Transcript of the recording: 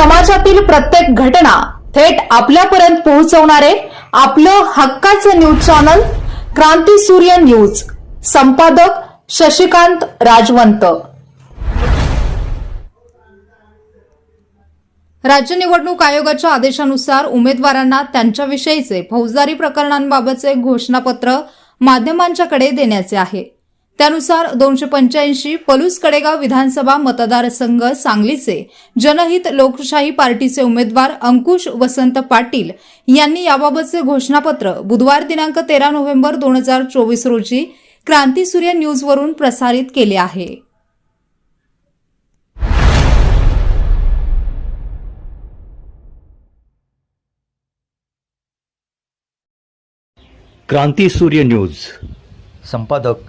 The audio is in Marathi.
समाजातील प्रत्येक घटना थेट आपल्यापर्यंत पोहोचवणारे आपलं हक्काचं न्यूज चॅनल क्रांती सूर्य न्यूज. संपादक शशिकांत राजवंत. राज्य निवडणूक आयोगाच्या आदेशानुसार उमेदवारांना त्यांच्याविषयीचे फौजदारी प्रकरणांबाबतचे घोषणापत्र माध्यमांच्याकडे देण्याचे आहे. त्यानुसार दोनशे पंच्याऐंशी पलूस कडेगाव विधानसभा मतदारसंघ सांगलीचे जनहित लोकशाही पार्टीचे उमेदवार अंकुश वसंत पाटील यांनी याबाबतचे घोषणापत्र बुधवार दिनांक तेरा नोव्हेंबर दोन हजार चोवीस रोजी क्रांती सूर्य न्यूजवरून प्रसारित केले आहे. क्रांती सूर्य न्यूज. संपादक